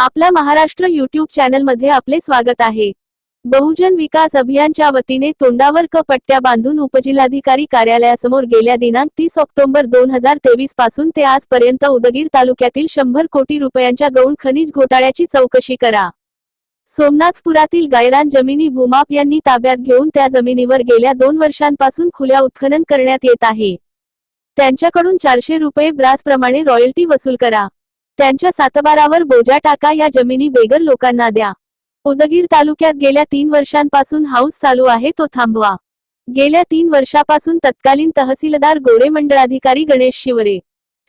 आपला महाराष्ट्र युट्यूब चॅनलमध्ये आपले स्वागत आहे. बहुजन विकास अभियानच्या वतीने तोंडावर क पट्ट्या बांधून उपजिल्हाधिकारी कार्यालयासमोर गेल्या दिनांक तीस ऑक्टोबर दोन हजार तेवीसपासून ते आजपर्यंत उदगीर तालुक्यातील शंभर कोटी रुपयांच्या गौण खनिज घोटाळ्याची चौकशी करा. सोमनाथपुरातील गायरान जमिनी भूमाप यांनी ताब्यात घेऊन त्या जमिनीवर गेल्या दोन वर्षांपासून खुल्या उत्खनन करण्यात येत आहे. त्यांच्याकडून चारशे रुपये ब्रासप्रमाणे रॉयल्टी वसूल करा. त्यांच्या सातबारावर बोजा टाका या जमिनी बेगर लोकांना द्या. उदगीर तालुक्यात गेल्या तीन वर्षांपासून हाऊस चालू आहे तो थांबवा. गेल्या तीन वर्षापासून तत्कालीन तहसीलदार गोरे मंडळाधिकारी गणेश शिवरे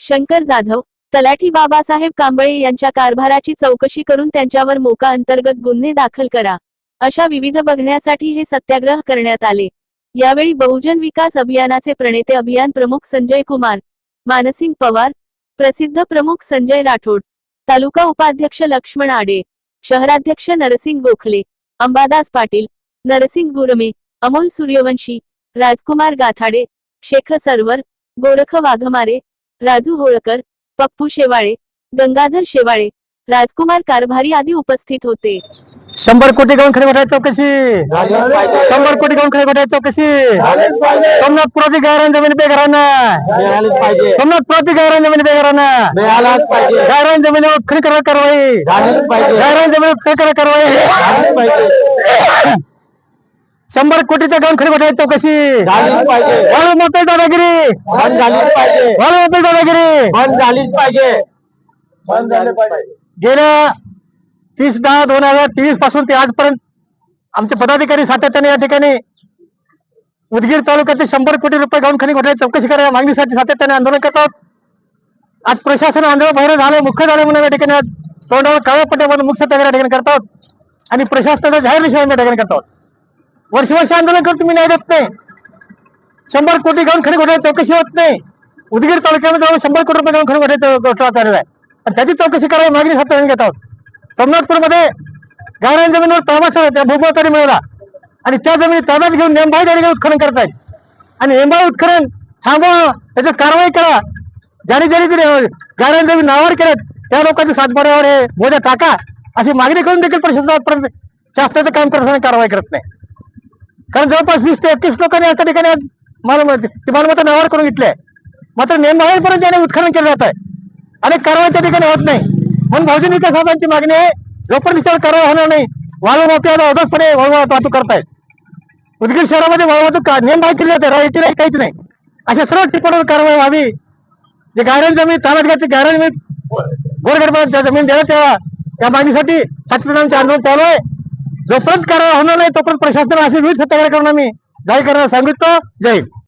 शंकर जाधव तलाठी बाबासाहेब कांबळे यांच्या कारभाराची चौकशी करून त्यांच्यावर मोका अंतर्गत गुन्हे दाखल करा. अशा विविध बघण्यासाठी हे सत्याग्रह करण्यात आले. यावेळी बहुजन विकास अभियानाचे प्रणेते अभियान प्रमुख संजय कुमार मानसिंग पवार प्रसिद्ध प्रमुख संजय राठोड तालुका उपाध्यक्ष लक्ष्मण आडे शहराध्यक्ष नरसिंग गोखले अंबादास पाटील नरसिंग गुरमे अमोल सूर्यवंशी राजकुमार गाथाडे शेख सरवर गोरख वाघमारे राजू होळकर पप्पू शेवाळे गंगाधर शेवाळे राजकुमार कारभारी आदी उपस्थित होते. शंभर कोटी गहून खडे घोटाळ्याची चौकशी. शंभर कोटी गहून खडे घोटाळ्याची चौकशी. सोमनाथपुराची गायरान जमीन बेघरांना पाहिजे. सोमनाथपुराची गायरान जमीन बेघरांना गायरान जमिनीवर खरी करा कारवाई. गायरान जमिनीवर खरी करा कारवाई. शंभर कोटीच्या गहून खडे घोटाळ्याची चौकशी. वाळू मोठे दादागिरी बंद झालीच पाहिजे. वाळू मोठे दादागिरी बंद झालीच पाहिजे. बंद झाले पाहिजे. गेल्या तीस दहा दोन हजार तेवीसपासून ते आजपर्यंत आमचे पदाधिकारी सातत्याने या ठिकाणी उदगीर तालुक्यातील शंभर कोटी रुपये गाऊन खनी घोटाळ्याची चौकशी करा या मागणीसाठी सातत्याने आंदोलन करतात आज प्रशासन आंदोलन बाहेर झालं मुख्य झालं म्हणून या ठिकाणी आज तोंडावर काळ्या पट्ट्यामध्ये मुख्य सत्याग्रह या ठिकाणी करतात आणि प्रशासनाचा जाहीर निषेध या ठिकाणी करतात वर्ष वर्ष आंदोलन करतो तुम्ही न्याय देत नाही. शंभर कोटी गाऊन खनी घोटाळ्याची चौकशी होत नाही. उदगीर तालुक्यामध्ये जाऊन शंभर कोटी रुपये गाऊन खनी घोटाळ्याचा घोटाळा चालू आहे. आणि त्याची चौकशी करावी मागणी सातत्याने घेतात मध्ये गायरान जमिनीवर ताबा त्या भूमतारी मिळवला आणि त्या जमिनी ताब्यात घेऊन नेमबाई ठिकाणी उत्खनन करतायत. आणि नेमबाई उत्खनन थांबवा त्याच्यात कारवाई करा. ज्याने ज्याने तरी गायरान जमीन नावावर केल्यात त्या लोकांच्या सातबाऱ्यावर हे मोद्या टाका. अशी मागणी करून देखील प्रशासनापर्यंत शासनाचं काम करताना कारवाई करत नाही. कारण जवळपास वीस ते एकतीस लोकांनी या ठिकाणी आज मालमत्ता ती मालमत्ता नावावर करून घेतली आहे. मात्र नेमबाईपर्यंत याने उत्खनन केलं जात आहे. आणि कारवाई त्या ठिकाणी होत नाही. म्हणून बहुजन विकास आघाडीची मागणी आहे. जोपर्यंत विचार कारवाई होणार नाही वाळू माफियाला अवधपणे वाहतूक करतायत. उदगीर शहरामध्ये वाहतूक नेमबाई केली जाते राहिटी नाही काहीच नाही. अशा सर्व ठिकाणावर कारवाई व्हावी. जे गायरण जमीन ताब्यात ते गायरान जमीन गोरगडपणात त्या जमीन देण्यात यावा या मागणीसाठी सातत्याचे आंदोलन चालू आहे. जोपर्यंत कारवाई होणार नाही तोपर्यंत प्रशासनाला असे विविध सत्याग्रह करून आम्ही जाहीर करायला सांगितलं. जय